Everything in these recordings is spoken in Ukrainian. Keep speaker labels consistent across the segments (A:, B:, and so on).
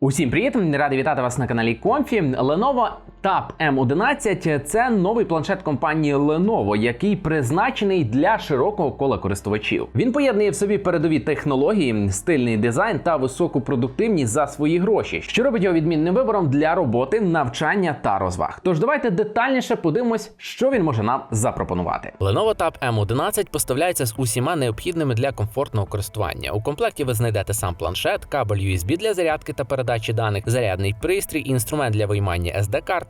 A: Усім привіт! Радий вітати вас на каналі Комфі. Lenovo Tab M11 – це новий планшет компанії Lenovo, який призначений для широкого кола користувачів. Він поєднує в собі передові технології, стильний дизайн та високу продуктивність за свої гроші, що робить його відмінним вибором для роботи, навчання та розваг. Тож давайте детальніше подивимось, що він може нам запропонувати.
B: Lenovo Tab M11 поставляється з усіма необхідними для комфортного користування. У комплекті ви знайдете сам планшет, кабель USB для зарядки та передачі даних, зарядний пристрій, інструмент для виймання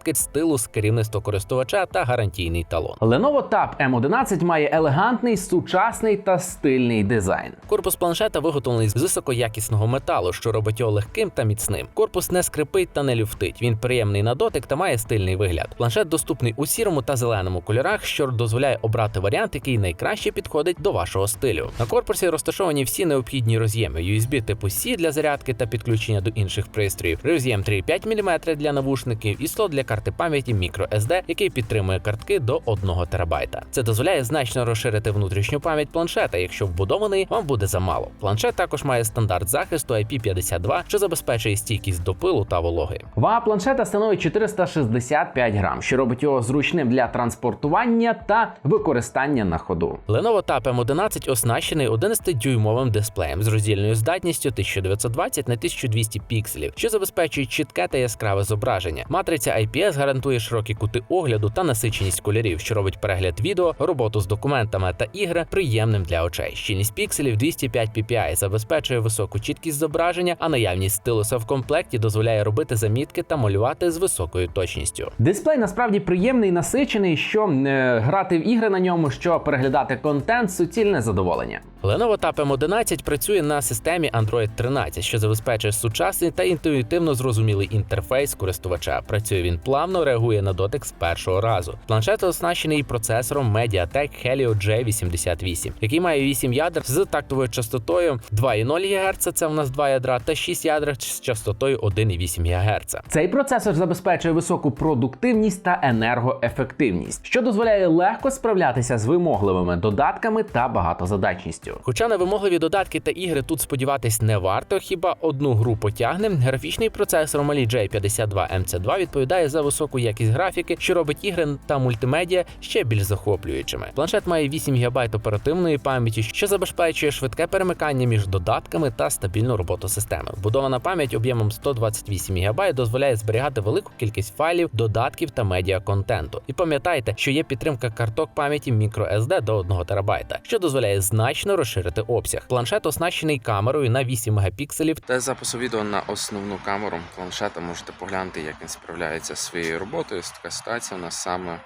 B: SD-картки, стилус, керівництво користувача та гарантійний талон.
A: Lenovo Tab M11 має елегантний, сучасний та стильний дизайн.
B: Корпус планшета виготовлений з високоякісного металу, що робить його легким та міцним. Корпус не скрипить та не люфтить. Він приємний на дотик та має стильний вигляд. Планшет доступний у сірому та зеленому кольорах, що дозволяє обрати варіант, який найкраще підходить до вашого стилю. На корпусі розташовані всі необхідні роз'єми USB типу C для зарядки та підключення до інших пристроїв, роз'єм 3,5 мм для навушників і слот для карти пам'яті microSD, який підтримує картки до 1 терабайта. Це дозволяє значно розширити внутрішню пам'ять планшета, якщо вбудований вам буде замало. Планшет також має стандарт захисту IP52, що забезпечує стійкість до пилу та вологи.
A: Вага планшета становить 465 грам, що робить його зручним для транспортування та використання на ходу.
B: Lenovo Tab M11 оснащений 11-дюймовим дисплеєм з роздільною здатністю 1920 на 1200 пікселів, що забезпечує чітке та яскраве зображення. Матриця IPS гарантує широкі кути огляду та насиченість кольорів, що робить перегляд відео, роботу з документами та ігри приємним для очей. Щільність пікселів 205 ppi забезпечує високу чіткість зображення, а наявність стилуса в комплекті дозволяє робити замітки та малювати з високою точністю.
A: Дисплей насправді приємний, насичений, що е, грати в ігри на ньому, що переглядати контент суцільне задоволення.
B: Lenovo Tab M11 працює на системі Android 13, що забезпечує сучасний та інтуїтивно зрозумілий інтерфейс користувача. Працює він плавно, реагує на дотик з першого разу. Планшет оснащений процесором MediaTek Helio J88, який має 8 ядер з тактовою частотою 2,0 ГГц, це у нас 2 ядра, та 6 ядер з частотою 1,8 ГГц.
A: Цей процесор забезпечує високу продуктивність та енергоефективність, що дозволяє легко справлятися з вимогливими додатками та багатозадачністю.
B: Хоча на вимогливі додатки та ігри тут сподіватись не варто, хіба одну гру потягне. Графічний процесор Mali J52 MC2 відповідає за високу якість графіки, що робить ігри та мультимедіа ще більш захоплюючими. Планшет має 8 ГБ оперативної пам'яті, що забезпечує швидке перемикання між додатками та стабільну роботу системи. Вбудована пам'ять об'ємом 128 ГБ дозволяє зберігати велику кількість файлів, додатків та медіа контенту. І пам'ятайте, що є підтримка карток пам'яті microSD до 1 терабайта, що дозволяє значно розширити обсяг. Планшет оснащений камерою на 8 мегапікселів
C: Для запису відео на основну камеру планшета можете поглянути, як він справляється зі своєю роботою. Така ситуація у нас саме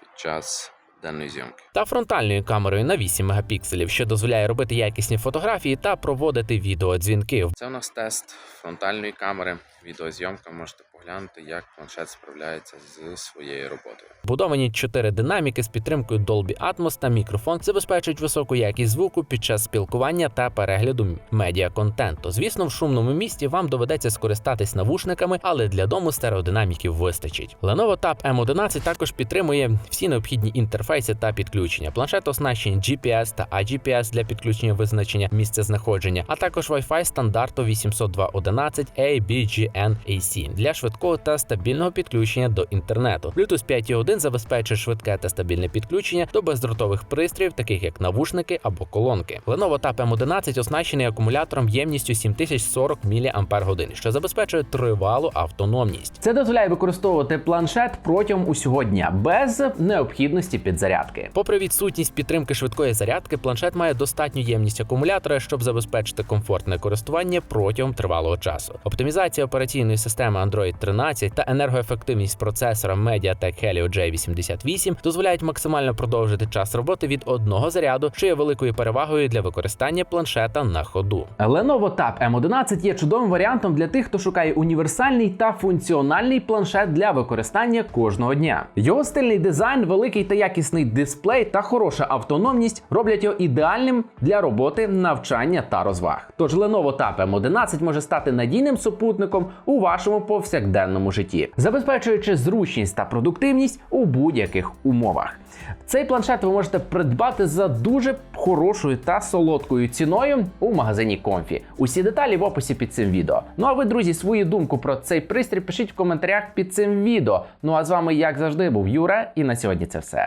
C: під час денної зйомки.
B: та фронтальною камерою на 8 мегапікселів, що дозволяє робити якісні фотографії та проводити відеодзвінки.
C: Це у нас тест фронтальної камери. Відеозйомка можете поглянути, як планшет справляється з своєю роботою.
B: Будовані чотири динаміки з підтримкою Dolby Atmos та мікрофон забезпечують високу якість звуку під час спілкування та перегляду медіа контенту. Звісно, в шумному місті вам доведеться скористатись навушниками, але для дому стереодинаміків вистачить. Lenovo Tab M11 також підтримує всі необхідні інтерфейси та підключення. Планшет оснащений GPS та AGPS для підключення визначення місця знаходження, а також Wi-Fi стандарту 802.11 ABGN AC для швидкого та стабільного підключення до інтернету. Bluetooth 5.1 забезпечує швидке та стабільне підключення до бездротових пристроїв, таких як навушники або колонки. Lenovo Tab M11 оснащений акумулятором ємністю 7040 мАч, що забезпечує тривалу автономність.
A: Це дозволяє використовувати планшет протягом усього дня без необхідності підзарядки.
B: Попри відсутність підтримки швидкої зарядки, планшет має достатню ємність акумулятора, щоб забезпечити комфортне користування протягом тривалого часу. Оптимізація операційної системи Android 13 та енергоефективність процесора MediaTek Helio J88 дозволяють максимально продовжити час роботи від одного заряду, що є великою перевагою для використання планшета на ходу.
A: Lenovo Tab M11 є чудовим варіантом для тих, хто шукає універсальний та функціональний планшет для використання кожного дня. Його стильний дизайн, великий та якісний дисплей та хороша автономність роблять його ідеальним для роботи, навчання та розваг. Тож Lenovo Tab M11 може стати надійним супутником у вашому повсякденному повсякденному житті, забезпечуючи зручність та продуктивність у будь-яких умовах. Цей планшет ви можете придбати за дуже хорошою та солодкою ціною у магазині Комфі. Усі деталі в описі під цим відео. Ну а ви, друзі, свою думку про цей пристрій пишіть в коментарях під цим відео. Ну а з вами, як завжди, був Юра, і на сьогодні це все.